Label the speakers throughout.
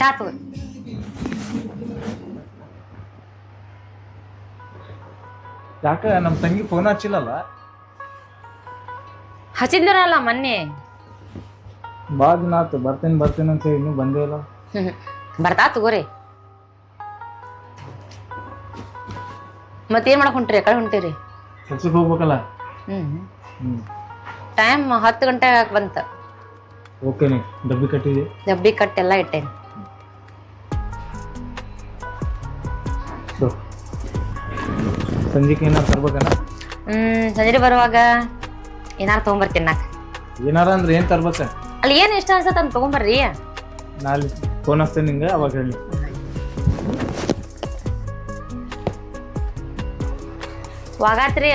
Speaker 1: ಚಾ ತಗೋ
Speaker 2: ಯಾಕ ನಮ್ಮ ತಂಗಿ ಫೋನ್ ಹಚ್ಚಿಲ್ಲಲ್ಲ?
Speaker 1: ಹಚ್ಚಿದ್ರಲ್ಲ ಮೊನ್ನೆ.
Speaker 2: ಭಾಳ ದಿನ ಆತು ಬರ್ತೇನ್ ಬರ್ತೇನ್ ಅಂತ ಇನ್ನೂ ಬಂದೇ ಇಲ್ಲ.
Speaker 1: ಬರ್ತಾ ತಗೋರಿ. ಮತ್ತೇನ್ ಮಾಡಕ್ ಹೊಂಟ್ರಿ? ಕಡೆ ಹೊಂಟಿರಿ?
Speaker 2: ಕೆಲ್ಸಕ್ಕೆ ಹೋಗ್ಬೇಕಲ್ಲ?
Speaker 1: ಹ್ಮ್
Speaker 2: ಹ್ಮ್.
Speaker 1: ಟೈಮ್ ಹತ್ತು ಗಂಟೆ ಬಂತ.
Speaker 2: ಓಕೆ ಡಬ್ಬಿ ಕಟ್ಟಿದೆ
Speaker 1: ಡಬ್ಬಿ ಕಟ್ಟೆಲ್ಲ ಇಟ್ಟೇನಿ.
Speaker 2: ಸಂಜೆಗೆ ಏನಾರು ತರ್ಬೇಕನ
Speaker 1: ಹ್ಮ್ ಸಂಜೆ ಬರುವಾಗ ಏನಾರು ತಗೊಂಬರ್ತೀನಿ ನಾಕ್.
Speaker 2: ಏನಾರ ಅಂದ್ರೆ ಏನ್ ತರ್ಬೇಕ?
Speaker 1: ಅಲ್ಲಿ ಏನ್ ಇಷ್ಟ ಅನ್ಸತ್ತ ಅಂತ ತಗೊಂಬರ್ರಿ.
Speaker 2: ನಾಳೆ ಫೋನ್ ಹಚ್ತೇನೆ ನಿಂಗೆ ಅವಾಗ ಹೇಳಿ.
Speaker 1: ವಾಗಾತ್ರಿ?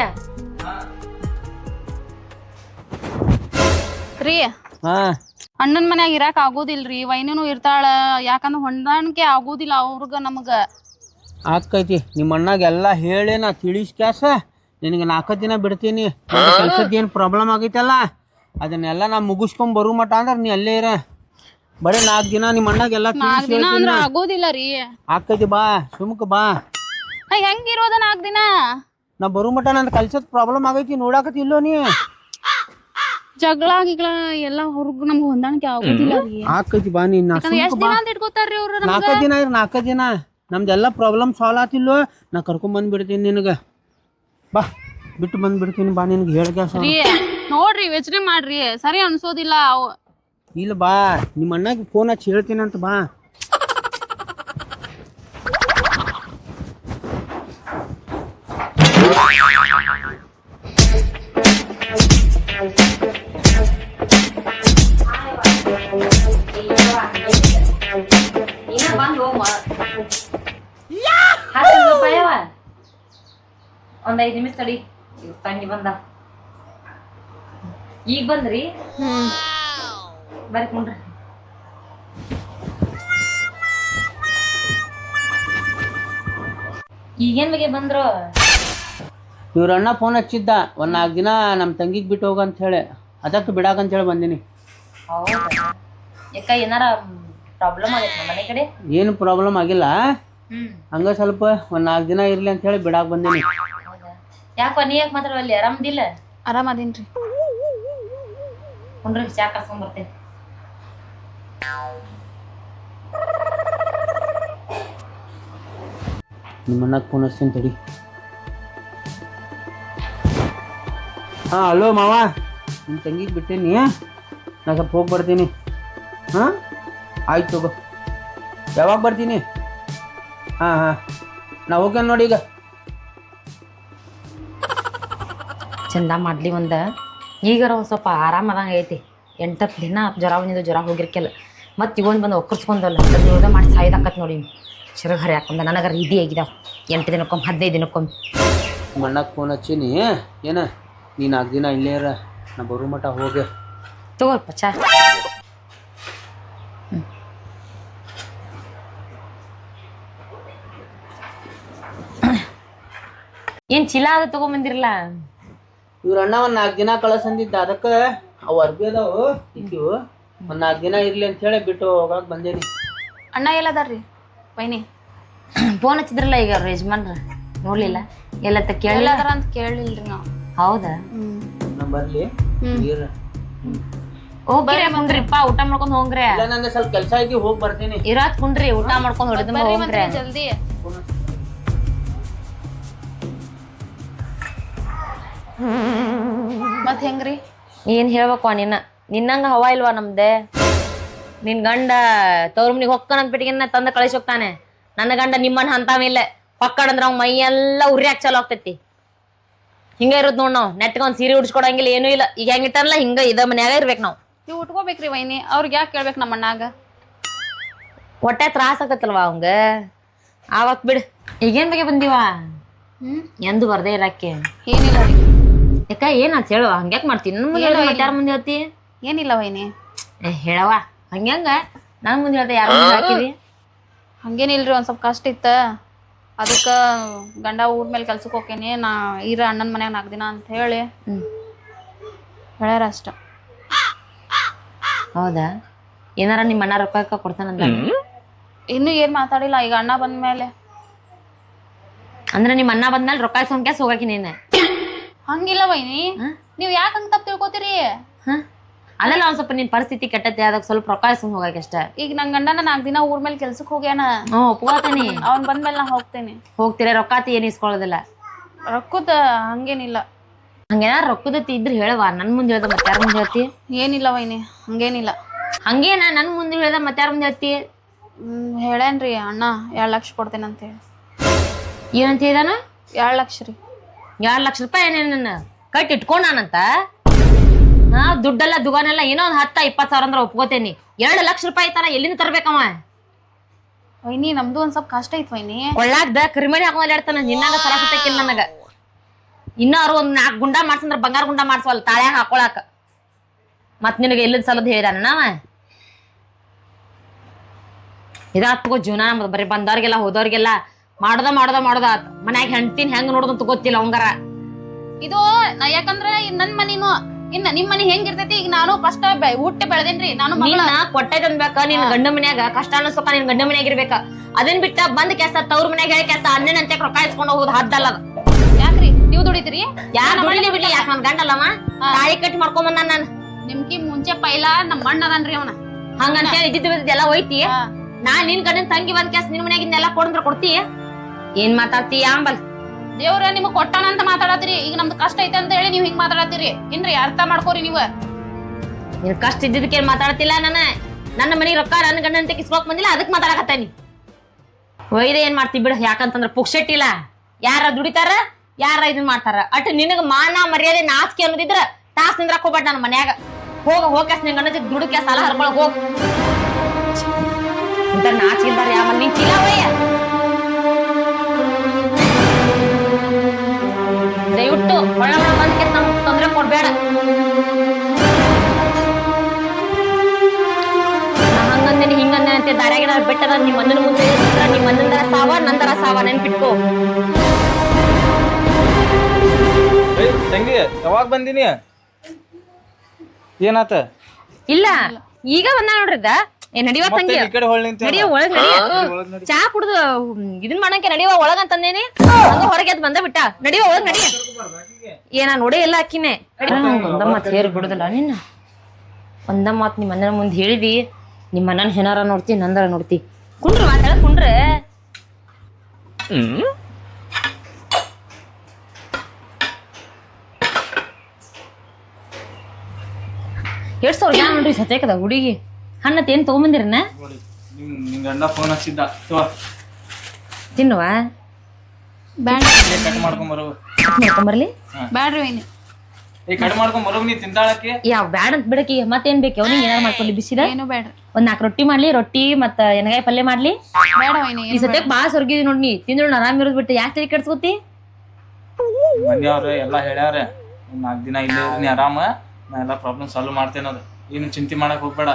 Speaker 3: ರೀ
Speaker 4: ಹಾ.
Speaker 3: ಅಣ್ಣನ ಮನ್ಯಾಗ ಇರಾಕ ಆಗೋದಿಲ್ರಿ ವೈನಿನೂ ಇರ್ತಾಳ ಯಾಕಂದ್ರ ಹೊಂದಾಣಿಕೆ ಆಗೋದಿಲ್ಲ ಅವ್ರಗ ನಮಗ.
Speaker 4: ಆಕೈತಿ ನಿಮ್ಮ ಅಣ್ಣಾಗ ಎಲ್ಲ ಹೇಳಿ ನಾ ತಿಳಿಸ್ ಕ್ಯಾಸ ನಿನಗೆ ನಾಲ್ಕು ದಿನ ಬಿಡ್ತೀನಿ. ಕೆಲ್ಸದ ಏನು ಪ್ರಾಬ್ಲಮ್ ಆಗೈತಲ್ಲ ಅದನ್ನೆಲ್ಲ ನಾ ಮುಗಿಸ್ಕೊಂಡ್ ಬರು ಮಟ ಅಂದ್ರೆ ನೀ ಅಲ್ಲೇ ಇರ. ಬರೀ ನಾಲ್ಕು ದಿನ ನಿಮ್ಮ ಅಣ್ಣಾಗೆಲ್ಲ
Speaker 3: ನಾಲ್ಕ್ ದಿನ ಅಂದ್ರ ಆಗೋದಿಲ್ಲ ರೀ.
Speaker 4: ಆಕೈತಿ ಬಾ ಸುಮ್ಕ ಬಾ.
Speaker 3: ಹೆಂಗಿರೋದ ನಾಲ್ಕು ದಿನ?
Speaker 4: ನಾ ಬರು ಮಟ ನಂದು ಕೆಲ್ಸದ ಪ್ರಾಬ್ಲಮ್ ಆಗೈತಿ ನೋಡಾಕತಿ ಇಲ್ಲೋ ನೀ.
Speaker 3: ಜಗಳ ಗಿಗಳ ಎಲ್ಲ ಹೊರಗ್ ನಮ್ಗೆ ಹೊಂದಾಣಿಕೆ ಆಗೋದಿಲ್ಲ ರೀ.
Speaker 4: ಆಕೈತಿ ಬಾ ನೀನ್ ನಾ ಸುಮ್ಕ
Speaker 3: ಎಷ್ಟ್
Speaker 4: ಬಾ.
Speaker 3: ದಿನ ಅಂತ ಇಟ್ಕೋತಾರ್ರಿ ಅವ್ರ
Speaker 4: ನಾಲ್ಕು ದಿನ ಇರ್ ನಾಲ್ಕು ದಿನ. ನಮ್ದೆಲ್ಲ ಪ್ರಾಬ್ಲಮ್ ಸಾಲ್ವ್ ಆತಿಲ್ಲೋ? ನಾ ಕರ್ಕೊಂಬಂದ್ಬಿಡ್ತೀನಿ ನಿನಗೆ. ಬಾ ಬಿಟ್ಟು ಬಂದ್ಬಿಡ್ತೀನಿ ಬಾ ನಿನಗೆ
Speaker 3: ರೀ ನೋಡ್ರಿ ಯೋಚನೆ ಮಾಡ್ರಿ. ಸರಿ ಅನ್ಸೋದಿಲ್ಲ ಅವ್.
Speaker 4: ಇಲ್ಲ ಬಾ ನಿಮ್ಮ ಅಣ್ಣಗೆ ಫೋನ್ ಹಚ್ಚಿ ಹೇಳ್ತೀನಿ ಅಂತ ಬಾ.
Speaker 1: ಈಗ ಬಂದ್ರಿ? ಬರ್ರಿ ಕುಂಡ್ರಿ. ಈಗೇನ್ ಬಗ್ಗೆ ಬಂದ್ರು?
Speaker 4: ಇವ್ರ ಅಣ್ಣ ಫೋನ್ ಹಚ್ಚಿದ್ದ. ಒಂದ್ ನಾಲ್ಕು ದಿನ ನಮ್ಮ ತಂಗಿಗೆ ಬಿಟ್ಟು ಹೋಗ ಅಂತ ಹೇಳಿ. ಅದಕ್ಕೆ ಬಿಡಾಕಂತ ಹೇಳಿ ಬಂದಿನಿ.
Speaker 1: ಹೌದಾ? ಯಾಕ ಏನಾರ ಪ್ರಾಬ್ಲಮ್ ಆಗೈತೆ ನಮ್ಮ ಮನೆ ಕಡೆ?
Speaker 4: ಏನು ಪ್ರಾಬ್ಲಮ್ ಆಗಿಲ್ಲ.
Speaker 1: ಹ್ಮ್.
Speaker 4: ಹಂಗ ಸ್ವಲ್ಪ ಒಂದ್ ನಾಲ್ಕು ದಿನ ಇರ್ಲಿ ಅಂತ ಹೇಳಿ ಬಿಡಾಕ್ ಬಂದಿನಿ.
Speaker 1: ಹೌದಾ? ಯಾಕೋ ನೀ ಯಾಕೆ ಮಾತ್ರ ಅಲ್ಲಿ ಆರಾಮದಿಲ್ಲ
Speaker 3: ಆರಾಮದೇನ್ರಿ
Speaker 1: ಕುಂಡ್ರಿ ಚಾ ಕರ್ಸ್ಕೊಂಡ್ ಬರ್ತೇನೆ.
Speaker 4: ನಿಮ್ಮ ಅಣ್ಣಗೆ ಫೋನ್ ಹಚ್ತೀನಿ ತಡಿ. ಹಾ ಹಲೋ ಮಾವ. ನಿಮ್ಮ ತಂಗಿಗೆ ಬಿಟ್ಟೇನಿ ನಾ ಸ್ವಲ್ಪ ಹೋಗಿ ಬರ್ತೀನಿ. ಹಾಂ? ಆಯ್ತು ತಗೋ. ಯಾವಾಗ ಬರ್ತೀನಿ? ಹಾಂ ಹಾಂ. ನಾ ಹೋಗ್ಯಾನ ನೋಡಿ ಈಗ.
Speaker 1: ಚಂದ ಮಾಡ್ಲಿ ಒಂದ. ಈಗಾರ ಒಂದು ಸ್ವಲ್ಪ ಆರಾಮದಂಗ ಐತಿ. ಎಂಟತ್ತು ದಿನ ಜ್ವರ ಬಂದಿದ್ದು ಜ್ವರ ಹೋಗಿರ್ಕೆಲ್ಲ. ಮತ್ತು ಇವನ್ ಬಂದು ಒಕ್ಕರ್ಸ್ಕೊಂಡಲ್ಲ ಯೋಗ ಮಾಡಿ ಸಾಯ್ದಾಕತ್ ನೋಡಿ ಚಿರಘರಿ ಹಾಕೊಂಡ ನನಗ ರೀತಿ ಆಗಿದಾವ. ಎಂಟು ದಿನಕ್ಕೊಮ್ಮೆ ಹದಿನೈದು ದಿನಕ್ಕೊಮ್ಮೆ.
Speaker 4: ಮಣ್ಣಕ್ಕೆ ಫೋನ್ ಹಚ್ಚೀನಿ ಏನ? ನೀ ನಾಲ್ಕು ದಿನ ಇಲ್ಲೇ ಇರ. ನಾ ಬರೋ ಮಠ ಹೋಗಿ.
Speaker 1: ತಗೋಪ್ಪ ಚಾ ಏನು ಏನ್ ಚೀಲ ಅದು ತಗೊಂಬಂದಿರಲ್ಲ
Speaker 4: ಇವ್ರ ಅಣ್ಣ ಒಂದು ನಾಲ್ಕು ದಿನ ಕಳ್ಸಂದಿದ್ದ. ಅದಕ್ಕೆ ಅವು ಅರ್ಬಿ ಅದಾವು. ಇಕ್ಕಿವು. ಒಂದು ನಾಲ್ಕು ದಿನ ಇರ್ಲಿ ಅಂತ ಹೇಳಿ ಬಿಟ್ಟು ಹೋಗಕ್ಕೆ ಬಂದೇನಿ.
Speaker 3: ಅಣ್ಣ ಎಲ್ಲದಾರ್ರಿ ವೈನಿ?
Speaker 1: ಫೋನ್ ಹಚ್ಚಿದ್ರಲ್ಲ ಈಗ ಅವ್ರ ಯಜಮಾನ್ರ? ನೋಡ್ಲಿಲ್ಲ? ಎಲ್ಲ ಕೇಳಿಲ್ಲ
Speaker 3: ಎಲ್ಲದಾರ ಅಂತ ಕೇಳಿಲ್ರಿ ನಾವು.
Speaker 1: ಹೌದಾ?
Speaker 4: ನಾ ಬರಲಿ. ನೀರು
Speaker 1: ಹೋಗ್ರಿ ಊಟ ಮಾಡ್ಕೊಂಡ್ ಹೋಗ್ರಿ.
Speaker 4: ಇಲ್ಲ ನಂದು ಸ್ವಲ್ಪ ಕೆಲಸ ಐತಿ ಹೋಗಿ ಬರ್ತೀನಿ.
Speaker 1: ಇರಾತ್ ಕುಂಡ್ರಿ ಊಟ ಮಾಡ್ಕೊಂಡ್ ಹೊಡೆದ ಹೋಗ್ರಿ.
Speaker 3: ಜಲ್ದಿ. ಮತ್ ಹೆಂಗ್ರಿ?
Speaker 1: ಏನ್ ಹೇಳ್ಬೇಕು ನಿನ್ನ? ನಿನ್ನಂಗ ಹವಾ ಇಲ್ವಾ ನಮ್ದೆ? ನಿನ್ ಗಂಡ ತವ್ರ ಮನಿಗೆ ಹೊಕ್ಕನಂತ ಬಿಟ್ಟಿಗೆ ತಂದ ಕಳಿಸಿ ಹೋಗ್ತಾನೆ. ನನ್ನ ಗಂಡ ನಿಮ್ಮನ್ನ ಹಂತಾವಿಲ್ಲ ಪಕ್ಕಡಂದ್ರ ಅವ್ನ ಮೈ ಎಲ್ಲ ಉರಿಯಾಕ್ ಚಲೋ ಆಗ್ತೈತಿ. ಹಿಂಗ ಇರೋದ್ ನೋಡ್ ನಾವ್. ನೆಟ್ಗ ಒಂದ್ ಸೀರೆ ಉಡ್ಸ್ಕೊಡಂಗಿಲ್ಲ ಏನೂ ಇಲ್ಲ. ಈಗ ಹೆಂಗಿಟ್ಟಾರಲ್ಲ ಹಿಂಗ ಇದ ಮನ್ಯಾಗ ಇರ್ಬೇಕು ನಾವ್.
Speaker 3: ನೀವು ಉಟ್ಕೋಬೇಕ್ರಿ ವೈನಿ. ಅವ್ರಿಗೆ ಯಾಕೆ ಕೇಳ್ಬೇಕು ನಮ್ಮ ಅಣ್ಣಾಗ?
Speaker 1: ಹೊಟ್ಟೆ ತ್ರಾಸ ಆಗತ್ತಲ್ವಾ ಅವಂಗ? ಆವತ್ ಬಿಡು. ಈಗೇನ್ ಬಗ್ಗೆ ಬಂದಿವ?
Speaker 3: ಹ್ಮ್?
Speaker 1: ಎಂದು ಬರ್ದೇ ಇರಕ್ಕೆ
Speaker 3: ಏನಿಲ್ಲ ರೀ.
Speaker 1: ಯಾಕ ಏನಾತ್ ಹೇಳುವ ಹಂಗ್ಯಾಕ್ ಮಾಡ್ತೀನಿ ನನ್ ಮುಂದೆ ಮತ್ತ್ ಮುಂದೆ ಹೇಳ್ತಿ?
Speaker 3: ಏನಿಲ್ಲ ವೈನಿ.
Speaker 1: ಏ ಹೇಳವ ಹಂಗ್ಯಾಂಗ? ನನ್ ಮುಂದೆ ಹೇಳ್ದೆ ಯಾರ ಮುಂದೆ ಹಾಕಿವಿ
Speaker 3: ಹಂಗೇನಿಲ್ರಿ ಒಂದ್ ಸ್ವಲ್ಪ ಕಷ್ಟ ಇತ್ತ. ಅದಕ್ಕ ಗಂಡ ಊರ್ ಮೇಲೆ ಕೆಲ್ಸಕ್ಕೆ ಹೋಕೇನಿ ನಾ ಇರ ಅಣ್ಣನ ಮನ್ಯಾಗ ನಾಲ್ಕು ದಿನ ಅಂತ ಹೇಳಿ.
Speaker 1: ಹ್ಮ್.
Speaker 3: ಹೇಳ್ಯಾರ ಅಷ್ಟ.
Speaker 1: ಹೌದಾ? ಏನಾರ ನಿಮ್ಮ ಅಣ್ಣ ರೊಕ್ಕ ಗಿಕ್ಕ ಕೊಡ್ತಾನಂದ
Speaker 3: ಇನ್ನು ಏನ್ ಮಾತಾಡಿಲ್ಲ ಈಗ ಅಣ್ಣ ಬಂದ್ಮೇಲೆ.
Speaker 1: ಅಂದ್ರೆ ನಿಮ್ಮ ಅಣ್ಣ ಬಂದ್ಮೇಲೆ ರೊಕ್ಕ ಇಸ್ಕೊಂಡ್ ಕ್ಯಾಸ್ ಹೋಗಾಕಿ ನೀನು?
Speaker 3: ಹಂಗಿಲ್ಲ ವೈನಿ. ನೀವ್ ಯಾಕೆ ಹಂಗ ತಪ್ಪು ತಿಳ್ಕೊತೀರಿ?
Speaker 1: ಅಲ್ಲಲ್ಲ ಅದೆಲ್ಲ ಒಂದ್ ಸ್ವಲ್ಪ ನಿನ್ ಪರಿಸ್ಥಿತಿ ಕೆಟ್ಟತ್ತೆ ಅದಕ್ಕೆ ಸ್ವಲ್ಪ ರೊಕ್ಕ ಇಸ್ಕೊಂಡ್ ಹೋಗಾಕ ಅಷ್ಟ.
Speaker 3: ಈಗ ನನ್ ಗಂಡನ ನಾಲ್ಕ್ ದಿನ ಊರ್ ಮೇಲೆ ಕೆಲ್ಸಕ್ ಹೋಗ್ಯಾನ.
Speaker 1: ಹ್ಞೂ ಒಪ್ಕೋತೀನಿ
Speaker 3: ಅವ್ನ್ ಬಂದ್ಮೇಲೆ ನಾ ಹೋಗ್ತೇನೆ.
Speaker 1: ಹೋಗ್ತೀರ? ರೊಕ್ಕಾತಿ ಏನು ಇಸ್ಕೊಳ್ಳೋದಿಲ್ಲ
Speaker 3: ರೊಕ್ಕದ ಹಂಗೇನಿಲ್ಲ.
Speaker 1: ಹಂಗೇನಾರ ರೊಕ್ಕದತಿ ಇದ್ರೆ ಹೇಳವ. ನನ್ ಮುಂದೆ ಹೇಳ್ದ ಮತ್ತೆ ಯಾರ ಮುಂದೆ ಹೇಳ್ತಿ?
Speaker 3: ಏನಿಲ್ಲ ವೈನಿ ಹಂಗೇನಿಲ್ಲ.
Speaker 1: ಹಂಗೇನ? ನನ್ ಮುಂದೆ ಹೇಳ್ದ ಮತ್ತೆ ಯಾರ ಮುಂದೆ ಹೇಳ್ತಿ?
Speaker 3: ಹ್ಮ್ ಹೇಳೇನ್ರಿ ಅಣ್ಣ ಎರಡ್ ಲಕ್ಷ ಕೊಡ್ತೇನೆ ಅಂತ ಹೇಳಿ
Speaker 1: ಏನಂತ ಹೇಳಿದಾನ?
Speaker 3: ಎರಡ್ ಲಕ್ಷ ರೀ.
Speaker 1: ಎರಡ್ ಲಕ್ಷ ರೂಪಾಯಿ ಏನೇನ ಕಟ್ಟಿ ಇಟ್ಕೊಂಡಾನಂತ? ಹಾ ದುಡ್ಡೆಲ್ಲ ದುಗಾನೆಲ್ಲ ಏನೋ ಒಂದ್ ಹತ್ತ ಇಪ್ಪತ್ ಸಾವಿರ ಅಂದ್ರೆ ಒಪ್ಕೋತೇನಿ. ಎರಡು ಲಕ್ಷ ರೂಪಾಯಿ ತರ ಎಲ್ಲಿಂದ ತರ್ಬೇಕವ?
Speaker 3: ವೈನಿ ನಮ್ದು ಒಂದ್ ಸ್ವಲ್ಪ ಕಷ್ಟ ಐತ್ ವೈನಿ.
Speaker 1: ಕೊಳ್ಳಾಗ್ದ? ಕರಿಮಣಿ ಹಾಕೊಂಡ್ ಹೇಳ್ತಾನ ನಿನ್ನಾಗ ಸರಾಸತಕ್ಕಿಲ್ಲ ನನಗ. ಇನ್ನಾರು ಒಂದ್ ನಾಲ್ಕು ಗುಂಡ ಮಾಡ್ಸಂದ್ರ ಬಂಗಾರ ಗುಂಡ ಮಾಡ್ಸವಲ್ಲ ತಾಳ್ಯಾಗ ಹಾಕೊಳಾಕ. ಮತ್ ನಿನಗೆ ಇಲ್ಲದ ಸಲದ್ ಹೇಳಿದಾನ ನಾವ? ಇದಾತ್ ತಗೋ ಜೀವನ ನಮ್ದು ಬರೀ ಬಂದವ್ರಿಗೆಲ್ಲ ಹೋದವ್ರಿಗೆಲ್ಲ. ಮಾಡೋದ ಮಾಡ್ದ ಮಾಡ್ದ ಆತ್. ಮನ್ಯಾಗ ಹೆಂಡ್ತಿನ ಹೆಂಗ್ ನೋಡ್ದಂತ ಗೊತ್ತಿಲ್ಲ ಹಂಗಾರ
Speaker 3: ಇದು ನಾ ಯಾಕಂದ್ರ ಇದ್ ನನ್ ಮನಿನು ಇನ್ನ ನಿಮ್ ಮನಿ ಹೆಂಗಿರ್ತೈತಿ ಈಗ ನಾನು ಫಸ್ಟ್ ಊಟ ಬೆಳೆದೇನ್ರಿ ನಾನು ಮಗಳ
Speaker 1: ನಿನ್ನ ಕೊಟ್ಟೈತ್ ಅನ್ಬೇಕ ನಿನ್ ಗಂಡ ಮನ್ಯಾಗ ಕಷ್ಟ ಅನ್ನಿಸ್ಬೇಕ ನಿನ್ ಗಂಡ ಮನ್ಯಾಗ ಇರ್ಬೇಕ. ಅದನ್ ಬಿಟ್ಟ ಬಂದ್ ಕೆಸ ತವ್ರ ಮನ್ಯಾಗ ಹೇಳಿ ಕೆಸ ಅಣ್ಣನ ಅಂತ ರೊಕ್ಕ ಇಸ್ಕೊಂಡ್ ಹೋಗುದು ಹದ್ದಲ್ಲ ಅದು.
Speaker 3: ಯಾಕ್ರಿ? ನೀವ್ ದುಡಿತೀರಿ?
Speaker 1: ಯಾರು ದುಡಿಲಿ ಬಿಡ್ಲಿ? ಯಾಕ ನನ್ ಗಂಡಲ್ಲಮ್ಮ ತಾಳಿ ಕಟ್ ಮಾಡ್ಕೊಂಡ್ ಬಂದ ನಾನು.
Speaker 3: ನಿಮ್ಕಿ ಮುಂಚೆ ಪೈಲ ನಮ್ ಮಣ್ಣ ಅದನ್ರಿ ಅವನ.
Speaker 1: ಹಂಗಂತೇಳಿ ಇದ್ದಿದ್ದು ಎಲ್ಲ ಹೋಯ್ತಿ. ನಾ ನಿನ್ ಗಂಡನ್ ತಂಗಿ ಬಂದ್ ಕೆಸ ನಿನ್ ಮನ್ಯಾಗಿನ್ನೆಲ್ಲ ಕೊಡಂದ್ರ ಕೊಡ್ತಿ. ಏನ್ ಮಾತಾಡ್ತಿ ಅಂಬಲ್?
Speaker 3: ದೇವ್ರ ನಿಮಗ್ ಕೊಟ್ಟಾನ ಅಂತ ಮಾತಾಡತ್ತೀರಿ. ಈಗ ನಮ್ದು ಕಷ್ಟ ಐತೆ ಅಂತ ಹೇಳಿ ನೀವ್ ಹಿಂಗ್ ಮಾತಾಡತ್ತೀರಿ. ಏನ್ರಿ ಅರ್ಥ ಮಾಡ್ಕೋರಿ ನೀವು.
Speaker 1: ನಿನ್ ಕಷ್ಟ ಇದ್ದಿದ್ದಕ್ಕೆ ಮಾತಾಡ್ತಿಲ್ಲ ನಾನು? ನನ್ನ ಮನೆಗೆ ರೊಕ್ಕ ನನ್ನ ಗಂಡನ ತೆಗಿಸ್ಕೊಕ್ ಬಂದಿಲ್ಲ ಅದಕ್ ಮಾತಾಡಕತ್ತಾನಿ ಒಯ್ದ ಏನ್ ಮಾಡ್ತಿ ಬಿಡ ಯಾಕಂತಂದ್ರ ಪುಕ್ಷೆಟ್ಟಿಲ್ಲ ಯಾರ ದುಡಿತಾರ ಯಾರ ಇದನ್ ಮಾಡ್ತಾರ. ಅಟ್ ನಿನಗ ಮಾನ ಮರ್ಯಾದೆ ನಾಚಿಕೆ ಅನ್ನೋದಿದ್ರ ತಾಸ್ ನಿಂದ್ರ ಹೋಗ್ಬೇಡ ನನ್ನ ಮನ್ಯಾಗ. ಹೋಗ ಹೋಗ್ಯಾಸ್ ನಿನ್ ಗಂಡ ದುಡುಕ್ಯ ಸಾಲ ಹರ್ಕೊಳಗ್ ಹೋಗ್. ಇಂತ ನಾಚಿಲ್ದಾರ ಯಾವ ನಿನ್ ಚೀಲ ಒಯ್ಯ ದಯವಿಟ್ಟು ಒಳ್ಳೆ ಒಳ ಬಂದಕ್ಕೆ ನಮ್ಗೆ ತೊಂದರೆ ಕೊಡ್ಬೇಡ. ಹಂಗಂದೇನೆ ಹಿಂಗಂದೆ ಅಂತ ದಾರ್ಯಾಗಿನ ಬಿಟ್ಟದ ನಿಮ್ಮ ಅಣ್ಣನ ಮುಂದೆ ನಿಮ್ಮ ಅಣ್ಣಂದರ ಸಾವ ನಂದರ ಸಾವ ನೆನ್ಪಿಟ್ಕೋ.
Speaker 2: ತಂಗಿ ಯಾವಾಗ ಬಂದಿನಿ? ಏನಾತ?
Speaker 1: ಇಲ್ಲ ಈಗ ಬಂದ ನೋಡ್ರಿ ಇದ. ಏ ನಡಿವ ತಂಗಿ.
Speaker 2: ಈ ಕಡೆ ಹೊಳ್ ನಿಂತ
Speaker 1: ನಡಿಯ ಒಳಗ್ ನಡಿಯ.
Speaker 2: ನಡಿ.
Speaker 1: ಚಾ ಕುಡ್ದು ಇದನ್ ಮಾಡಂಕೆ ನಡಿವ ಒಳಗ ಅಂತಂದೇನಿ ಹಂಗ ಹೊರಗೆ ಅದ್ ಬಂದ ಬಿಟ್ಟ. ನಡಿಯ ಒಳಗ್ ನಡಿಯ ಏನ ನೋಡೇ ಇಲ್ಲ ಅಕ್ಕಿನೇ. ಒಂದ ಮಾತ್ ಹೇರ್ ಬಿಡುದಿಲ್ಲ ನಿನ್ನ ಒಂದ ಮಾತ್ ನಿಮ್ಮ ಅಣ್ಣನ ಮುಂದೆ ಹೇಳಿದಿ. ನಿಮ್ಮ ಅಣ್ಣನ ಹೆನಾರ ನೋಡ್ತಿ ನಂದರ ನೋಡ್ತಿ. ಕುಂಡ್ರ ಮಾತಾಡ ಕುಂಡ್ರೆ. ಎರಡ್ ಸಾವಿರ ನೋಡ್ರಿ ಸತ್ಯಕದ ಹುಡುಗಿ? ಹಣ್ಣತ್ ಏನ್ ತಗೊಂಬಂದಿರನ
Speaker 2: ಗಂಡ ಫೋನ್ ಹಚ್ಚಿದ್ದ.
Speaker 1: ತಿನ್ನುವ?
Speaker 2: ಕಟ್ ಮಾಡ್ಕೊಂಡ್ ಬರೋ
Speaker 1: ನೋಡ್ಕೊಂಬರ್ಲಿ
Speaker 3: ಬ್ಯಾಡ್ರಿ ವೈನಿ.
Speaker 2: ಏ ಕಟ್ ಮಾಡ್ಕೊಂಡ್ ಬರೋ ನೀ ತಿಂತಾಳಕ್ಕೆ
Speaker 1: ಯಾವ ಬ್ಯಾಡ ಅಂತ ಬಿಡಕಿ ಮತ್ತೇನ್ ಬೇಕು ಅವ್ನಿಗೆ ಏನಾರ ಮಾಡ್ಕೊಳ್ಳಿ ಬಿಸಿದ?
Speaker 3: ಏನು ಬ್ಯಾಡ್ರಿ.
Speaker 1: ಒಂದ್ ನಾಲ್ಕು ರೊಟ್ಟಿ ಮಾಡ್ಲಿ ರೊಟ್ಟಿ ಮತ್ತ ಎನಗಾಯಿ ಪಲ್ಯ ಮಾಡ್ಲಿ.
Speaker 3: ಬ್ಯಾಡ ವೈನಿ
Speaker 1: ಈ ಸತ್ಯ ಬಾಳ ಸೊರ್ಗಿದಿ ನೋಡ್ ನೀ. ತಿಂದ್ರು ಆರಾಮ್ ಇರೋದ್ ಬಿಟ್ಟು ಯಾಕೆ ತಲೆ ಕೆಡ್ಸ್ಕೊತಿ?
Speaker 2: ಎಲ್ಲಾ ಹೇಳ್ಯಾರ ಒಂದ್ ನಾಲ್ಕ್ ದಿನ ಇಲ್ಲೇ ಆರಾಮ. ನಾ ಎಲ್ಲಾ ಪ್ರಾಬ್ಲಮ್ ಸಾಲ್ವ್ ಮಾಡ್ತೇನೆ ಅದು. ಏನು ಚಿಂತೆ ಮಾಡಕ್ ಹೋಗ್ಬೇಡ.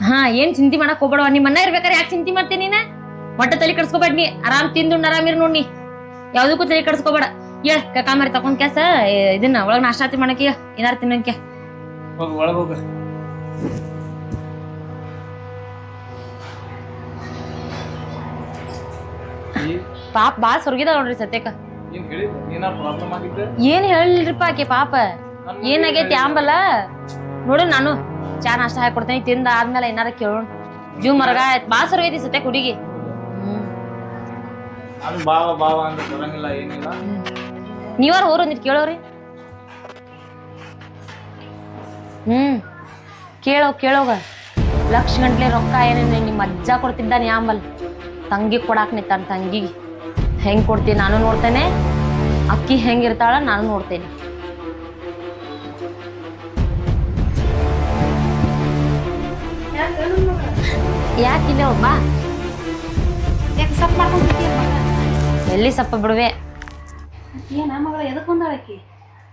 Speaker 1: ಹಾ ಏನ್ ಚಿಂತೆ ಮಾಡಕ್ ಹೋಗ್ಬೇಡವ ನಿಮ್ಮ ಅಣ್ಣ ಇರ್ಬೇಕಾರೆ ಯಾಕೆ ಚಿಂತೆ ಮಾಡ್ತೀನಿ ನೀನ? ಹೊಟ್ಟೆ ತಲೆ ಕೆಡ್ಸ್ಕೊಬೇಡ ನೀ. ಆರಾಮ್ ತಿಂದು ಆರಾಮ್ ಇರು ನೋಡ್ ಯಾವ್ದಕ್ಕೂ ತಲೆ ಕೆಡ್ಸ್ಕೊಬೇಡ. ಹೇಳ್ ಮಾರಿ ತಕೊಂಡ್ ಕ್ಯಾಸ ಇದನ್ನ ಒಳಗ್ ನಾಷ್ಟಾತಿ ಮಾಡಕ್ಕೆ ಏನಾರ ತಿನ್ನಕ್ಕೆ ಪಾಪ ಬಾ ಸೊರ್ಗಿದ ನೋಡ್ರಿ ಸತ್ಯಕ್ಕ
Speaker 2: ಏನ್
Speaker 1: ಹೇಳಿಲ್ರಿಪ್ಪ ಆಕೆ ಪಾಪ. ಏನಾಗೈತಿ ಆಂಬಲ್ಲ ನೋಡು ನಾನು ಚಾ ನಾಷ್ಟ ಹಾಕಿ ಕೊಡ್ತೇನೆ ತಿಂದ ಆದ್ಮೇಲೆ ಏನಾರ ಕೇಳೋಣ. ಜೂ ಮರಗ ಬಾ ಸರ್ ಐತಿ ಸತ್ಯ ಹುಡುಗಿ
Speaker 2: ಬಾವ ಬಾವ ಅಂತ ಬರಂಗಿಲ್ಲ ಏನಿಲ್ಲ.
Speaker 1: ನೀವಾರ ಹೋರು ಒಂದಿಟ್ ಕೇಳೋರಿ. ಹ್ಮ್. ಕೇಳೋ ಕೇಳೋಗ. ಲಕ್ಷ ಗಂಟ್ಲೆ ರೊಕ್ಕ ಏನೇನು ನಿಮ್ಮ ಅಜ್ಜ ಕೊಡ್ತಿದ್ದಾನೆ ಆಂಬಲ್ ತಂಗಿ ಕೊಡಾಕ್ ನಿಂತಾನ ತಂಗಿಗೆ. ಹೆಂಗ್ ಕೊಡ್ತೀನಿ ನಾನು ನೋಡ್ತೇನೆ. ಅಕ್ಕಿ ಹೆಂಗಿರ್ತಾಳ ನಾನು ನೋಡ್ತೇನೆ. ಒಬ್ಬ?
Speaker 3: ಯಾಕೆ ಸಪ್ ಮಾಡ್ಕೊಂಡ್ಬಿಟ್ಟಿ
Speaker 1: ಎಲ್ಲಿ ಸಪ್ಪ ಬಿಡುವೆ?
Speaker 3: ಏನ ಮಗಳ ಎದಕ್ ಬಂದಾಳಕಿ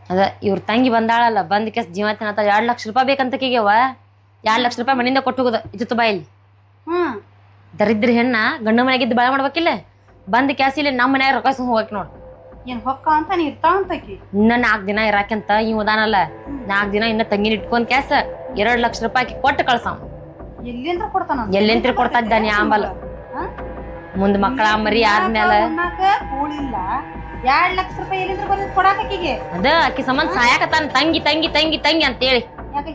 Speaker 1: ಅದ ಇವ್ರ ತಂಗಿ ಬಂದಾಳಲ್ಲ ಬಂದ್ ಕೆಸ್ ಜೀವ ತಿನ್ನತ್ತ ಎರಡ್ ಲಕ್ಷ ರೂಪಾಯಿ ಬೇಕಂತ ಕೀಗವ ಎರಡ್ ಲಕ್ಷ ರೂಪಾಯಿ ಮನಿಂದ ಕೊಟ್ಟು ಹೋಗುದ ಇತ್ತು ಬಾಯಲ್ಲಿ
Speaker 3: ಹ್ಮ್.
Speaker 1: ದರಿದ್ರ ಹೆಣ್ಣ ಗಂಡ ಮನೆಗೆ ಬಾಳ ಮಾಡ್ಬೇಕಿಲ್ಲ? ಬಂದ್ ಕ್ಯಾಸ್ ಇಲ್ಲಿ ನಮ್ಮ ಮನ್ಯಾಗ ರೊಕ್ಕ ಹೋಗಕ್ ನೋಡು.
Speaker 3: ಏನ್ ಹೊಕ್ಕ ಅಂತ ನೀ ಇರ್ತಾವ ಅಂತಕಿ
Speaker 1: ಇನ್ನ ನಾಲ್ಕು ದಿನ ಇರಾಕಂತ ಇವ್ ಅದಾನಲ್ಲ ನಾಲ್ಕು ದಿನ ಇನ್ನ ತಂಗಿನ ಇಟ್ಕೊಂಡ್ ಕ್ಯಾಸ ಎರಡ್ ಲಕ್ಷ ರೂಪಾಯಿ ಕೊಟ್ಟು ಕಳ್ಸಾವ್.
Speaker 3: ಎಲ್ಲಿಂದ್ರ ಕೊಡ್ತಾನ
Speaker 1: ಎಲ್ಲಿಂತ್ರ ಕೊಡ್ತಾ ಇದ್ದಾನೆ ಆಂಬಲ್ ಮುಂದ್ ಮಕ್ಕಳ ಮರಿ ಆದ್ಮೇಲೆ
Speaker 3: ಕೂಳಿಲ್ಲ. ಎರಡ್ ಲಕ್ಷ ರೂಪಾಯಿ ಎಲ್ಲಿಂದ್ರ ಕೊಡಾಕ ಆಕಿಗೆ?
Speaker 1: ಅದ ಆಕಿ ಸಂಬಂಧ ಸಾಯಕತ್ತಾನ ತಂಗಿ ತಂಗಿ ತಂಗಿ ತಂಗಿ ಅಂತೇಳಿ.
Speaker 3: ಯಾಕೆ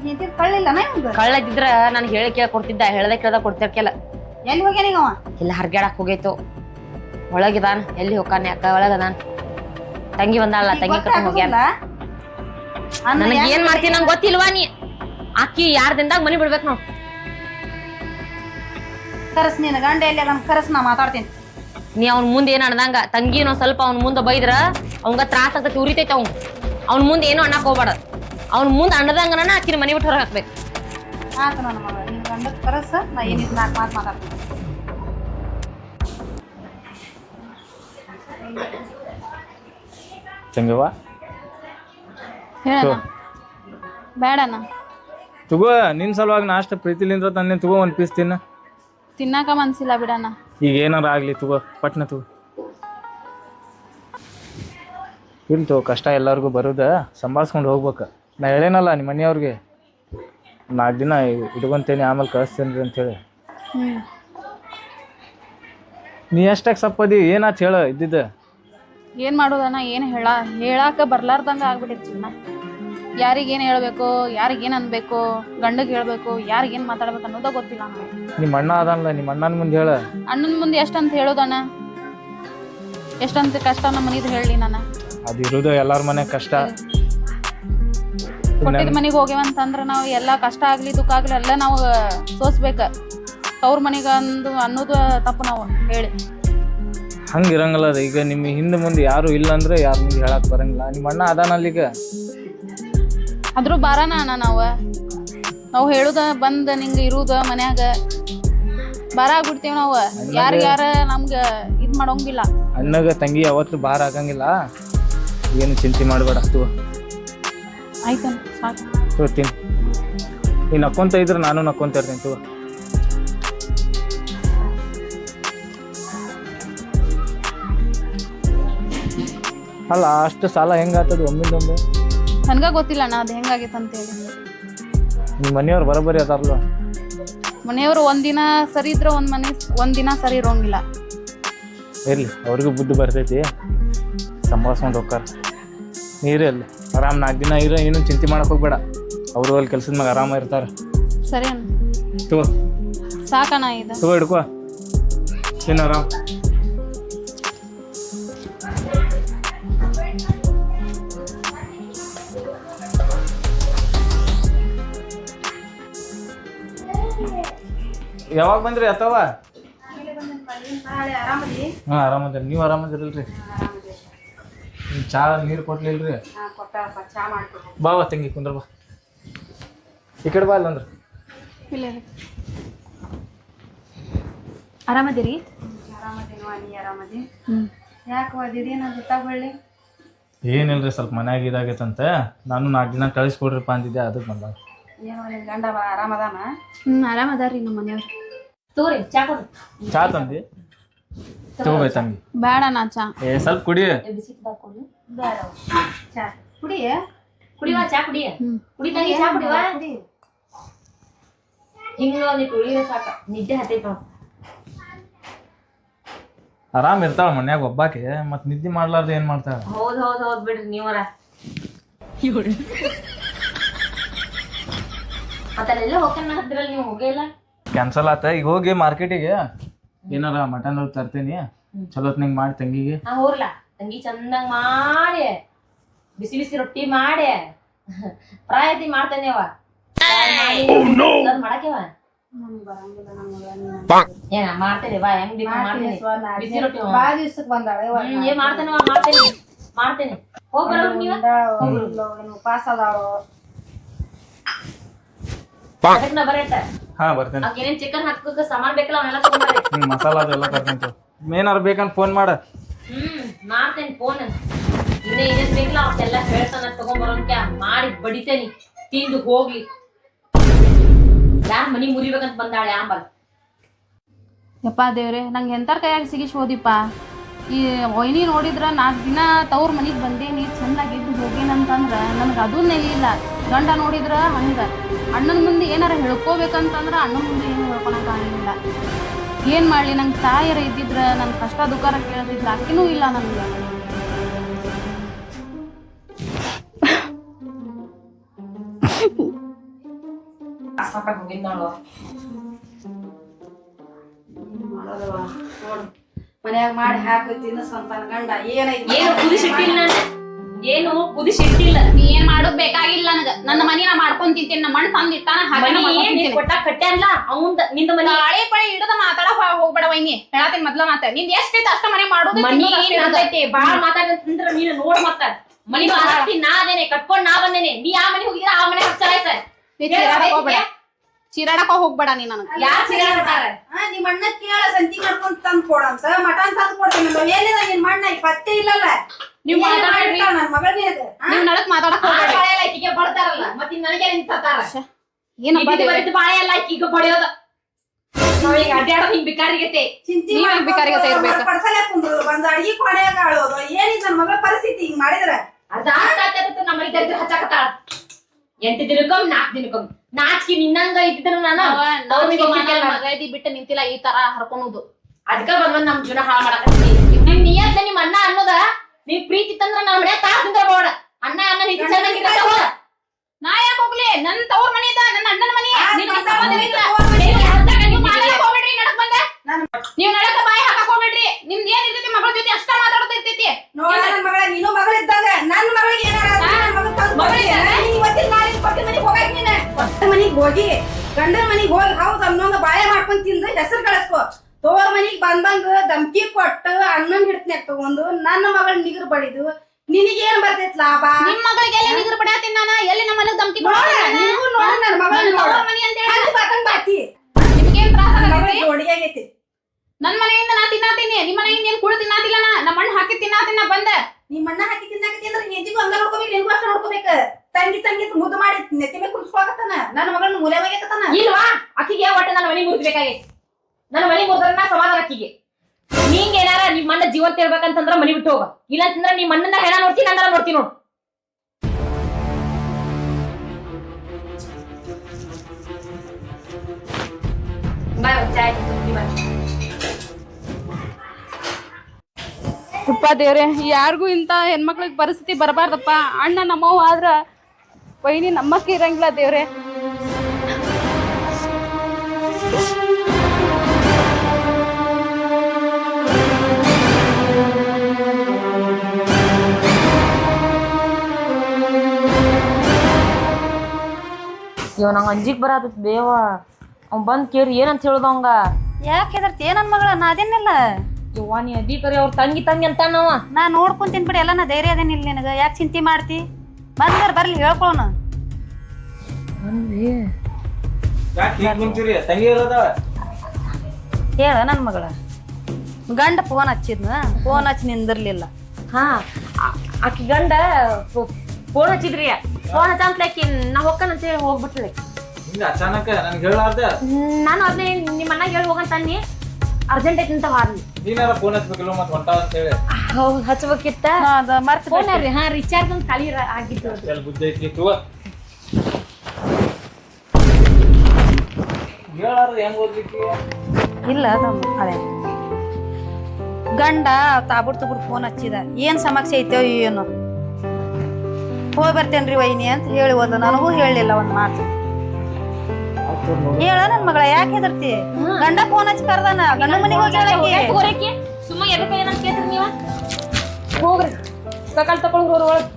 Speaker 1: ಕಳ್ಳದಿದ್ರ ನಾನು ಹೇಳಿ ಕೇಳ ಕೊಡ್ತಿದ್ದ ಹೇಳದ ಕೇಳ್ದ ಕೊಡ್ತಿರ್ಕೆಲ್ಲ.
Speaker 3: ಎಲ್ಲಿ ಹೋಗ್ಯಾನ ಈಗ ಅವ?
Speaker 1: ಇಲ್ಲ ಹರ್ಗ್ಯಾಡಕ್ ಹೋಗೈತು. ಒಳಗಿದಾನ ಎಲ್ಲಿ ಹೋಗಾನೆ ಅಕ್ಕ ಒಳಗದಾನ ತಂಗಿ ಬಂದಾಳ ತಂಗಿ ಕಟ್ಟ ಹೋಗ್ಯಾನ. ನನಗೆ ಏನ್ ಮಾಡ್ತೀನಿ ನಂಗೆ ಗೊತ್ತಿಲ್ವಾ ನೀ? ಅಕ್ಕಿ ಯಾರ್ದಿಂದಾಗ ಮನಿ ಬಿಡ್ಬೇಕು ನಾವು
Speaker 3: ಕರಸ್ ನೀನು ಗಂಡ ಎಲ್ಲಿ ಅದನ್ನ ಕರೆಸ್ ನಾ ಮಾತಾಡ್ತೀನಿ.
Speaker 1: ನೀ ಅವ್ನ ಮುಂದೆ ಏನು ಅಣ್ದಂಗ ತಂಗಿ ಇನ್ನೊಂದ್ ಸ್ವಲ್ಪ ಅವ್ನ ಮುಂದೆ ಬೈದ್ರ ಅವಂಗ ತ್ರಾಸ ಆಗ್ತೈತಿ ಉರಿತೈತೆ ಅವ್ನು. ಅವ್ನ ಮುಂದೆ ಏನೋ ಅಣ್ಣಕ್ಕೆ ಹೋಗ್ಬೇಡ. ಅವ್ನ ಮುಂದೆ ಅಣ್ಣದಂಗನ ಆಕಿನ ಮನೆ ಬಿಟ್ಟು ಹೊರಗೆ ಹಾಕ್ಬೇಕು.
Speaker 3: ಆತ ನನ್ನ ಮಗ ನಿನ್ ಗಂಡ ಕರಸ್ ನಾ ಏನಿದ್ ನಾಲ್ಕು ಮಾತು ಮಾತಾಡ್ತೀನಿ. ಹೇಳಣ್ಣ. ಬೇಡಣ್ಣ.
Speaker 2: ತಗೋ ನಿನ್ ಸಲುವಾಗಿ ನಾಷ್ಟ ಪ್ರೀತಿಲಿಂದ್ರ ತಂದೆ ತಗೋ ಒಂದು ಪೀಸ್ ತಿನ್ನ.
Speaker 3: ತಿನ್ನಾಕ ಮನ್ಸಿಲ್ಲ ಬಿಡಣ್ಣ.
Speaker 2: ಈಗ ಏನಾರ ಆಗ್ಲಿ ತಗೋ ಪಟ್ನ ತಗೋ. ಇಲ್ಲ ತಗೋ ಕಷ್ಟ ಎಲ್ಲರಿಗೂ ಬರೋದ ಸಂಭಾಳ್ಸ್ಕೊಂಡು ಹೋಗ್ಬೇಕು. ನಾ ಹೇಳೇನಲ್ಲ ನಿಮ್ಮ ಮನೆಯವ್ರಿಗೆ ನಾಲ್ಕು ದಿನ ಇಟ್ಕೊಂತೇನೆ ಆಮೇಲೆ ಕಳಿಸ್ತೇನೆ ಅಂತೇಳಿ
Speaker 3: ಹೇಳಿ.
Speaker 2: ನೀ ಎಷ್ಟಾಗ ಸಪ್ಪದಿ ಏನಾತ್ ಹೇಳ ಇದ್ದಿದ್ದ?
Speaker 3: ಏನ್ ಮಾಡೋದಣ್ಣ ಏನ್ ಹೇಳ ಹೇಳಾಕ ಬರ್ಲಾರ್ದಂಗ ಆಗ್ಬಿಟ್ಟಿರ್ತೀನಿ ಯಾರಿಗೇನ್ ಹೇಳ್ಬೇಕು ಯಾರಿಗೇನು ಅನ್ಬೇಕು ಗಂಡಗ್ ಹೇಳ್ಬೇಕು ಯಾರಿಗೇನ್ ಮಾತಾಡ್ಬೇಕು ಅನ್ನೋದ ಗೊತ್ತಿಲ್ಲ ನನಗೆ
Speaker 2: ನಿಮ್ಮ ಅಣ್ಣ ಅದಲ್ಲ ನಿಮ್ಮ ಅಣ್ಣನ ಮುಂದೆ ಹೇಳ.
Speaker 3: ಅಣ್ಣನ ಮುಂದೆ ಎಷ್ಟಂತ ಹೇಳೋದಣ್ಣ? ಎಷ್ಟಂತ ಕಷ್ಟ ನಮ್ಮ ಮನಿದ್ ಹೇಳಿ ನಾನು.
Speaker 2: ಅದು ಇರೋದು ಎಲ್ಲಾರ ಮನೆ ಕಷ್ಟ.
Speaker 3: ಕೊಟ್ಟಿದ ಮನೆಗೆ ಹೋಗ್ಯವಂತಂದ್ರ ನಾವು ಎಲ್ಲ ಕಷ್ಟ ಆಗ್ಲಿ ದುಃಖ ಆಗಲಿ ಎಲ್ಲ ನಾವು ಸೋಸ್ಬೇಕ. ತವ್ರ ಮನೆಗೆ ಅಂದು ಅನ್ನೋದು ತಪ್ಪು ನಾವು ಹೇಳಿ.
Speaker 2: ಹಂಗಿರಂಗಲ್ಲ ಈಗ ನಿಮ್ಮ ಹಿಂದೆ ಮುಂದೆ ಯಾರು ಇಲ್ಲ ಅಂದ್ರೆ ಯಾರ ಮುಂದೆ ಹೇಳಕ್ ಬರಂಗಿಲ್ಲ. ನಿಮ್ಮ ಅಣ್ಣ ಅದಾನಲ್ಲ ಈಗ
Speaker 3: ಆದ್ರೂ ಬಾರಾನ ಅಣ್ಣ ನಾವು. ನಾವು ಹೇಳುದ ಬಂದ ನಿಂಗ ಇರುದ ಮನ್ಯಾಗ. ಬಾರ ಆಗ್ಬಿಡ್ತೇವ್ ನಾವು. ಯಾರು ಯಾರ ನಮ್ಗ ಇದ್ ಮಾಡೋಂಗಿಲ್ಲ.
Speaker 2: ಅಣ್ಣಗ ತಂಗಿ ಯಾವತ್ತು ಬಾರ ಆಗಂಗಿಲ್ಲ. ಏನು ಚಿಂತೆ ಮಾಡಬೇಡ ಅಷ್ಟು
Speaker 3: ಆಯ್ತು ಸಾಕು.
Speaker 2: ತೋರ್ತೀನಿ ತಿನ್. ನೀನು ನಕ್ಕೊಂತ ಇದ್ರೆ ನಾನು ನಕ್ಕೊಂತ ಇರ್ತೀನಿ ತಗೋ. ಅಲ್ಲ ಅಷ್ಟು ಸಾಲ ಹೆಂಗಾತದ ಒಮ್ಮಿಂದೊಮ್ಮೆ
Speaker 3: ನನ್ಗ ಗೊತ್ತಿಲ್ಲ ಅಣ್ಣ ಅದು ಹೆಂಗಾಗೈತೆ ಅಂತ ಹೇಳಿ.
Speaker 2: ನಿಮ್ಮ ಮನೆಯವ್ರು ಬರೋಬ್ಬರಿ ಅದಾರಲ್ಲ
Speaker 3: ಮನೆಯವರು ಒಂದಿನ ಸರಿ ಇದ್ರೆ ಒಂದು ಮನೆ ಒಂದಿನ ಸರಿ ಇರೋಂಗಿಲ್ಲ.
Speaker 2: ಇರ್ಲಿ ಅವ್ರಿಗೂ ಬುದ್ಧಿ ಬರ್ತೈತಿ. ಸಂಭಾಳ್ಸ್ಕೊಂಡು ಹೋಗ್ತಾರ ನೀರೇ ಅಲ್ಲಿ ಆರಾಮ್ ನಾಲ್ಕು ದಿನ ಇರೋ ಏನು ಚಿಂತೆ ಮಾಡಕ್ ಹೋಗ್ಬೇಡ. ಅವರು ಅಲ್ಲಿ ಕೆಲ್ಸದ ಮ್ಯಾಗ ಆರಾಮ ಇರ್ತಾರೆ.
Speaker 3: ಸರಿ ಅಣ್ಣ.
Speaker 2: ತಗೋ.
Speaker 3: ಸಾಕಣ್ಣ ಇದು.
Speaker 2: ತಗೋ ಹಿಡ್ಕೋ. ಏನು ಆರಾಮ್? ಯಾವಾಗ ಬಂದ್ರಿ ಅಥವಾ ಹಾಂ ಆರಾಮದಿರಿ ನೀವು ಆರಾಮದಿರಲ್ರಿ? ನೀವು ಚಾ ನೀರು ಕೊಟ್ಲಿಲ್ರಿ ಬಾ ಬಾ ತಂಗಿ ಕುಂದ್ರ ಬಾ. ಈ ಕಡೆ ಬಾ ಅಲ್ಲಂದ್ರ.
Speaker 1: ಆರಾಮದಿರಿ?
Speaker 2: ಏನಿಲ್ರಿ ಸ್ವಲ್ಪ ಮನ್ಯಾಗ ಇದಾಗೈತಂತೆ. ನಾನು ನಾಲ್ಕು ದಿನ ಕಳಿಸ್ಕೊಡ್ರಿಪ್ಪ ಅಂತಿದ್ದೆ ಅದಕ್ಕೆ ಬಂದ
Speaker 5: ಏನು ನಿಮ್ ಗಂಡ ಬ- ಆರಾಮದಾನ?
Speaker 3: ಹ್ಮ್ ಆರಾಮ ಅದಾರ್ರಿ ನಮ್ಮ ಮನೆಯವ್ರು.
Speaker 1: ತೋರಿ ಚಾ ಕೊಡ್ರಿ
Speaker 2: ಚಾ ತಂದಿ? ತಗೋಬೇ ತಂಗಿ
Speaker 3: ನಾ ಚಾ.
Speaker 2: ಏ ಸ್ವಲ್ಪ ಕುಡಿ.
Speaker 1: ಬಿಸಿ ಬೇಡ.
Speaker 5: ಚಾ. ಕುಡಿ
Speaker 1: ಕುಡಿವಾ ಚಾ ಕುಡಿಯ
Speaker 3: ಕುಡಿ
Speaker 1: ಕುಡಿತಾಗಿ ಚಾ ಕುಡಿವಾ. ಹಿಂಗ ಒಂದಿಟ್ಟು ಉಳಿದ ಸಾಕ. ನಿದ್ದೆ ಹತ್ತೈತ
Speaker 2: ಆರಾಮ್ ಇರ್ತಾಳ ಮನ್ಯಾಗ ಒಬ್ಬಾಕೆ ಮತ್ ನಿದ್ದೆ ಮಾಡ್ಲಾರ್ದ ಏನ್ ಮಾಡ್ತಾಳ?
Speaker 1: ಹೌದ್ ಹೌದ್ ಹೌದ್ ಬಿಡ್ರಿ ನೀವರ. ಮತ್ತಲ್ಲೆಲ್ಲ ಹೋಗ್ತಾನ ಹತ್ತಿರಲ್ಲ ನೀವು ಹೋಗೇ ಇಲ್ಲ?
Speaker 2: ಕ್ಯಾನ್ಸಲ್ ಆತ. ಈಗ ಹೋಗಿ ಮಾರ್ಕೆಟಿಗೆ ಏನಾರ ಮಟನ್ ತರ್ತೀನಿ. ಚಲೋ ನಿಂಗೆ ಮಾಡಿ ತಂಗಿಗೆ.
Speaker 1: ನಾ ಹೋಗ್ಲಾ ತಂಗಿ ಚಂದಂಗ್ ಮಾಡಿ. ಬಿಸಿ ಬಿಸಿ ರೊಟ್ಟಿ ಮಾಡಿ. ಪ್ರಾಯತಿ ಮಾಡ್ತೇನೆ ಅವ. ಮಾಡಕ್ಕೆವ ಏನ ಮಾಡ್ತೇನೆ ಬಾ ಹೆಂಗ್ ಬೇಕು ಮಾಡ್ತೇನೆ. ಬಿಸಿ ರೊಟ್ಟಿ ಹ್ಞೂ.
Speaker 5: ಬಾಳ ದಿವ್ಸಕ್ ಬಂದಾಳ
Speaker 1: ಹ್ಮ್, ಏನ್ ಮಾಡ್ತೇನೆ ಅವ ಮಾಡ್ತೇನೆ. ಮಾಡ್ತೇನೆ. ಹೋಗ್ ಬರೋರು ನೀವ?
Speaker 5: ಅದಾವ
Speaker 1: ಅದಕ್ಕೆ ನಾ
Speaker 2: ಹಾ ಬರ್ತೇನೆ.
Speaker 1: ಅವ್ಕ ಏನೇನ್ ಚಿಕನ್ ಹಾಕಕ್ಕೆ ಸಾಮಾನ್ ಬೇಕಲ್ಲ ಅವನ್ನೆಲ್ಲ ತಗೊಂಡ್ಬರ್ರಿ
Speaker 2: ಹ್ಮ್ ಮಸಾಲ ಅದೆಲ್ಲ ತರ್ತೀನಿ ಏನಾರ ಬೇಕಂತ ಫೋನ್ ಮಾಡ.
Speaker 1: ಹ್ಮ್ ಮಾಡ್ತೇನೆ ಫೋನ್ ಇನ್ನೇ ಏನೇನ್ ಬೇಕಲ್ಲ ಅವತ್ತೆಲ್ಲ ಹೇಳ್ತಾನ ತಗೊಂಡ್ಬರೋನ್ಕ ಮಾಡಿ ಬಡಿತೇನಿ. ತಿಂದು ಹೋಗ್ಲಿ. ಯಾರ್ ಮನಿ ಮುರಿಬೇಕಂತ ಬಂದಾಳೆ ಆಂಬಲ್
Speaker 3: ಯಪ್ಪ ದೇವ್ರೆ ನಂಗೆ ಎಂತಾರ ಕೈಯಾಗ ಸಿಗಿಸ್ಬೋದಿಪ್ಪ ಈ ಒಯ್ನಿ ನೋಡಿದ್ರ ನಾಲ್ಕು ದಿನ ತವ್ರ ಮನಿಗೆ ಬಂದೇನಿ ಚಂದಾಗಿ ಇದ್ದು ಹೋಗೇನಂತಂದ್ರ ನನಗೆ ಅದೂ ನೆಲಿಲ್ಲ ಗಂಡ ನೋಡಿದ್ರ ಹಂಗ. ಅಣ್ಣನ ಮುಂದೆ ಏನಾರ ಹೇಳ್ಕೋಬೇಕಂತಂದ್ರ ಅಣ್ಣನ ಮುಂದೆ ಏನು ಹೇಳ್ಕೊಳಕ್ ಆಗಿಲ್ಲ ಏನ್ ಮಾಡ್ಲಿ? ನಂಗೆ ತಾಯರ ಇದ್ದಿದ್ರ ನನ್ನ ಕಷ್ಟ ದುಃಖಾರ ಕೇಳದಿದ್ರ ಅಕ್ಕಿನೂ ಇಲ್ಲ ನನ್ಗೆ.
Speaker 5: ಮನ್ಯಾಗ ಮಾಡಿ ಹಾಕಿ ತಿನ್ನಸಂತಾನ ಗಂಡ ಏನೈತಿ
Speaker 1: ಏನು ಕುದಿಸಿಟ್ಟಿಲ್ಲ ಏನು ಕುದಿಸಿಟ್ಟಿಲ್ಲ
Speaker 3: ನೀ ಮಾಡೋದ್ ಬೇಕಾಗಿಲ್ಲ ನನಗ. ನನ್ನ ಮನಿ ನಾ ಮಾಡ್ಕೊಂಡ್ ತಿಂತೀನಿ ನಮ್ಮ ಮಣ್ಣು ತಂದ್ ಇಟ್ಟಾನ ಹಾಗೆ
Speaker 1: ಕೊಟ್ಟ ಕಟ್ಟ್ಯಾನ್ಲ ಅವಂದ ನಿಂದ ಮನಿ
Speaker 3: ಗಾಳಿ ಪಳಿ ಹಿಡದ ಮಾತಾಡ ಹೋಗ್ಬೇಡ ವೈನಿ. ಹೇಳತ್ತೀನಿ ಮೊದ್ಲ ಮಾತ. ನಿಂದ ಎಷ್ಟೈತೆ ಅಷ್ಟ ಮನೆ ಮಾಡೋದು
Speaker 1: ಮನಿ. ನಡ್ದೈತಿ ಬಾಳ ಮಾತಾಡಂದ್ರ ನೀನು ನೋಡ್ ಮತ್ತ. ಮನಿ ಮಾತಾಡ್ತಿ ನಾ ಅದೇನೆ. ಕಟ್ಕೊಂಡ್ ನಾ ಬಂದೇನೆ. ನೀ ಆ ಮನಿ ಹೋಗಿದ್ರ ಆ ಮನೆ ಹಚ್ಚಲ
Speaker 3: ನೀ ಚೀರಾಡಕ್ ಹೋಗ್ಬೇಡ. ಚೀರಾಡಕ ಹೋಗ್ಬೇಡ ನೀ ನನಗ.
Speaker 1: ಯಾರ ಚಿರಾಡ್ತಾರ
Speaker 5: ನಿಮ್ ನಿಮ್ಮ ಅಣ್ಣ ಕೇಳ ಸಂತಿ ಮಾಡ್ಕೊಂಡ್ ತಂದ್ ಕೊಡಂತ ಮಟನ್ ತಂದ್ ಕೊಡ್ತೀನಿ ನಮ್ಮ ಏನಿದ ನಿನ್ ಮಣ್ಣ ಪತ್ತೆ ಇಲ್ಲಲ್ಲ.
Speaker 3: ನೀವ್ ಮಾತಾಡ್ರಿ
Speaker 5: ಮಾಡಿರ್ತಾಳ ನನ್ ಮಗಳ ಮೇಲೆ
Speaker 3: ನೀವ್ ನಡಕ್ ಮಾತಾಡಕ್ ಹೋಗ್ಬೇಡ.
Speaker 1: ಬಾಳೆ ಮತ್ತ ನನಗೆ ನಿಂತಾರ
Speaker 3: ಏನು
Speaker 1: ಬಾಳೆ ಬಡಿಯೋದ. ಹಿಂಗ್ ಬಿಕಾರಿಗೈತೆ
Speaker 5: ಚಿಂತಿ
Speaker 3: ಇರ್ಬೇಕು?
Speaker 5: ಪಡ್ಸಲೆ ಕುಂದ್ರು ಬಂದ್ ಅಡಿಗೆ ಕೊನೆಯಾಗ ಆಳೋದು. ಏನಿದ್ ನನ್ ಮಗಳ ಪರಿಸ್ಥಿತಿ ಹಿಂಗ್ ಮಾಡಿದ್ರ?
Speaker 1: ಅರ್ಧ ದರಿದ್ರ ಹಚ್ಚಾಕತ್ತಾಳ. ಎಂಟು ನಾಲ್ಕು ನಾಚಿಕೆ ನಿನ್ನಂಗ ಇದ್ದಿದ್ರು ನಾನು
Speaker 3: ಬಿಟ್ಟು ನಿಂತಿಲ್ಲ ಈ ತರ ಹರ್ಕೊಳುದು
Speaker 1: ಅದಕ್ಕ ಬಂದ್ ನಮ್ ಜೀವನ ಹಾಳು ಮಾಡಕತ್ತಿ ನಿಮ್ ನಿಯತ್ತ ನಿಮ್ ಅಣ್ಣ ಅನ್ನೋದ ನೀವ್ ಪ್ರೀತಿ ತಂದ್ರ ನಮ್ ಮನ್ಯಾಗ ತಾಸ್ ನಿಂದ್ರ ಹೋಡ ಅಣ್ಣ ಅಣ್ಣ ನಿಂತ ಚೆನ್ನಾಗಿರತ್ತ ಹೋದ
Speaker 3: ನಾ ಯಾಕೆ ಹೋಗ್ಲಿ ನನ್ ತವ್ರ ಮನಿ ಇದ ನನ್ನ ಅಣ್ಣನ ಮನಿ
Speaker 5: ಆ,
Speaker 3: ನಿನ್
Speaker 5: ನಿನ್
Speaker 3: ಸಂಬಂಧ
Speaker 5: ಸಂಬಂಧ
Speaker 3: ಇಲ್ಲ.
Speaker 5: ಇಲ್ಲ.
Speaker 3: ನೀವು ನಡಕ್ ಬಾಯಿ ಹಾಕಕ್ ಹೋಗ್ಬೇಡ್ರಿ. ನಿಮ್ದ್ ಏನ್ ಇರ್ತೈತಿ ಮಗಳ ಜೊತೆ ಅಷ್ಟ ಮಾತಾಡೋದ್ ಇರ್ತೈತಿ
Speaker 5: ನೋಡ ನನ್ ಮಗಳ ನೀನು ಮಗಳಿದ್ದಾಗ ನನ್ ಮಗಳಿಗೆ ಏನಾರ ಮನಿಗ್ ಹೋಗಿ ಗಂಡನ ಮನಿಗ್ ಹೋಗಿ ಹೌದ್ ಅನ್ನೋಂಗ ಬಾಯ ಮಾಡ್ಕೊಂಡ್ ತಿಂದು ಹೆಸರು ಕಳಿಸ್ಕೋ. ತೋರ್ ಮನಿಗ್ ಬಂದ್ ಬಂದ್ ಧಮ್ಕಿ ಕೊಟ್ಟು ಅಣ್ಣನ್ ಹಿಡ್ತನ್ಯಾಗ ತಗೊಂಡು ನನ್ನ ಮಗಳ ನಿಗರ್ ಬಡಿದು. ನಿನಗೇನ್ ಬರ್ತೈತ್ ಲಾಭ?
Speaker 3: ನಿಮ್ ಮಗಳಿಗೆ ಎಲ್ಲಿ ನಿಗರ್ ಬಡಾತೀನಿ ನಾನು. ಎಲ್ಲಿ ನಮ್ಮ ಮನೆಗ್ ಧಮ್ಕಿ
Speaker 5: ನೋಡ
Speaker 3: ಕೊಡ್ತೀನಿ ನಾನು?
Speaker 5: ನೀವು ನೋಡ ನನ್ನ ಮಗಳ
Speaker 3: ನನ್
Speaker 5: ನೋಡ
Speaker 3: ತವ್ರ ಮನಿ ಅಂತ ಹೇಳಿ
Speaker 5: ಹಂಗ್ ಬಾಕಂಗ್ ಬಾತಿ
Speaker 3: ನಿಮ್ಗೇನ್ ತ್ರಾಸ
Speaker 5: ನನ್ನ ಮಗಳ
Speaker 3: ಆಗೈತಿ ನನ್ ಮನೆಯಿಂದ ನಾ ತಿನ್ನಾತೀನಿ ನಿಮ್ ಮನೆಯಿಂದ ಏನ್ ಕೂಡ ತಿನ್ನಾತಿಲ್ಲ ನಾ. ನಮ್ಮ ಮಣ್ಣು ಹಾಕಿ ತಿನ್ನಾತಿನ ಬಂದ.
Speaker 5: ನಿಮ್ ಅಣ್ಣ ಹಾಕಿ ತಿನ್ನಾಕತಿ ಅಂದ್ರೆ ಹೆಂಜಿಗೂ ಹಂಗ ನೋಡ್ಕೋಬೇಕು ನಿನ್ಗೂ ಅಷ್ಟ ನೋಡ್ಕೋಬೇಕು. ತಂಗಿ ತಂಗಿ ಮುದ್ದು ಮಾಡಿ ನೆತ್ತಿ ಮೇಲೆ ಕುಡಿಸ್ಕೊಳಕತ್ತಾನ ನನ್ನ ಮಗಳನ್ನ ಮೂಲೆ ಒಯ್ಯಕತ್ತಾನ
Speaker 1: ಇಲ್ವಾ? ಅಕ್ಕಿಗೆ ಒಟ್ಟ ನನ್ನ ಮನೆ ಮುರಿಬೇಕಾಗೈತಿ ನನ್ನ ಮನೆ ಮುರಿದ್ರನ್ನ ಸಮಾಧಾನ ಅಕ್ಕಿಗೆ. ನಿಂಗ್ ಏನಾರ ನಿಮ್ಮ ಮಣ್ಣ ಜೀವಂತ ಇರ್ಬೇಕಂತಂದ್ರ ಮನಿ ಬಿಟ್ಟು ಹೋಗ. ಇಲ್ಲಂತಂದ್ರ ನಿಮ್ಮ ಅಣ್ಣನ ಹೆಣ ನೋಡ್ತೀನಿ ನನ್ನ ನೋಡ್ತೀನಿ ನೋಡು. ಬಾಯ್ ಚಾಯ್.
Speaker 3: ಉಪ್ಪ ದೇವ್ರೆ ಯಾರಿಗೂ ಇಂಥ ಹೆಣ್ಮಕ್ಳಿಗೆ ಪರಿಸ್ಥಿತಿ ಬರಬಾರ್ದಪ್ಪ. ಅಣ್ಣ ನಮ್ಮವ್ ಆದ್ರ ವೈನಿ ನಮ್ಮಕ್ಕೆ ಇರಂಗಿಲ್ಲ ದೇವ್ರೆ.
Speaker 1: ಇವ್ ನಂಗೆ ಅಂಜಿಗೆ ಬರತೈತಿ ಬೇವ ಅವ್ ಬಂದ್ ಕೇರಿ ಏನಂತ ಹೇಳ್ದವಂಗ
Speaker 6: ಯಾಕೆ ಹೆದರ್ತಿ? ನನ್ನ ಮಗಳ ನಾ ಅದೇನಿಲ್ಲ
Speaker 1: ಯವ್ವ ನೀ ಅದಿ ಕರೆ ಅವ್ರ ತಂಗಿ ತಂಗಿ ಅಂತಾನವ.
Speaker 6: ನಾ ನೋಡ್ಕೊಂತೀನಿ ಬಿಡಿ ಎಲ್ಲ ನಾ ಧೈರ್ಯ ಅದೇನಿಲ್ಲ ನಿನಗೆ. ಯಾಕೆ ಚಿಂತೆ ಮಾಡ್ತಿ? ಬಂದ್ರ ಬರ್ಲಿ ಹೇಳ್ಕೊಳೋಣ
Speaker 2: ಯಾಕೆ ಹಿಂಗ್ ಕುಂತೀರಿ ತಂಗಿ ಇರೋದ
Speaker 6: ಹೇಳ ನನ್ನ ಮಗಳ. ಗಂಡ ಫೋನ್ ಹಚ್ಚಿದ್ನ ಫೋನ್ ಹಚ್ಚಿ ನಿಂದಿರ್ಲಿಲ್ಲ.
Speaker 1: ಹಾ ಆ- ಆಕಿ ಗಂಡ ಫೋನ್ ಹಚ್ಚಿದ್ರಿ ಫೋನ್ ಹಚ್ಚಂತ್ಲಾಕಿ ನಾ ಹೋಗ್ಕನ್ ಅಂತ ಹೇಳಿ ಹೋಗ್ಬಿಟ್ಲೆ.
Speaker 2: ಹಿಂಗ ಅಚಾನಕ ನನ್ಗೆ ಹೇಳಾರ್ದ.
Speaker 1: ನಾನು ಅದನ್ನೇ ನಿಮ್ಮ ಅಣ್ಣ ಹೇಳಿ ಹೋಗಂತ ಅನ್ನಿ. ಅರ್ಜೆಂಟ್ ಐತಿ ಅಂತ ಹಾರ್ನಿ
Speaker 2: ನೀನಾರ ಫೋನ್ ಹಚ್ಬೇಕಿಲ್ಲ ಮತ್ತೆ ಹೊಂಟ ಅಂತ ಹೇಳಿ.
Speaker 1: ಹೌದು ಹಚ್ಬೇಕಿತ್ತ?
Speaker 6: ಅದ ಮರ್ತ್
Speaker 1: ಫೋನ್ ರೀ ಹಾ ರಿಚಾರ್ಜ್ ಅಂತ ಖಾಲಿ ಇರ- ಆಗಿತ್ತು
Speaker 2: ಎಲ್ಲಿ ಬುದ್ಧಿ ಐತಿ ತುವ ಹೇಳಾರ ಹೆಂಗ್ ಓದ್ಲಿಕ್ಕೆ?
Speaker 6: ಇಲ್ಲ ತಮ್ಮ ಹಳೆ. ಗಂಡ ತಾಬುಡ್ ತುಬುಡ್ ಫೋನ್ ಹಚ್ಚಿದ. ಏನ್ ಸಮಸ್ಯೆ ಐತೋ ಏನು. ಹೋಗಿ ಬರ್ತೇನ್ರಿ ವೈನಿ ಅಂತ ಹೇಳಿ ಒಂದು ನನಗೂ ಹೇಳಲಿಲ್ಲ ಒಂದು ಮಾತು. ಹೇಳ ನನ್ ಮಗಳ ಯಾಕೆ ಹೆದರ್ತಿ? ಗಂಡ ಫೋನ್ ಹಚ್ಚಿ ಕರ್ದಾನ ಗಂಡ ಮನೆಗೆ ಹೋಗಿ
Speaker 1: ಸುಮ್ಮ ಎದಕ್ಕೆ ಏನಂತ ಕೇಳ್ತೀರಿ ನೀವ? ಹೋಗ್ರಿ. ಸಕಾಲ ತಕೊಂಡ್ ಹೋಗ್ರಿ ಒಳಗ್.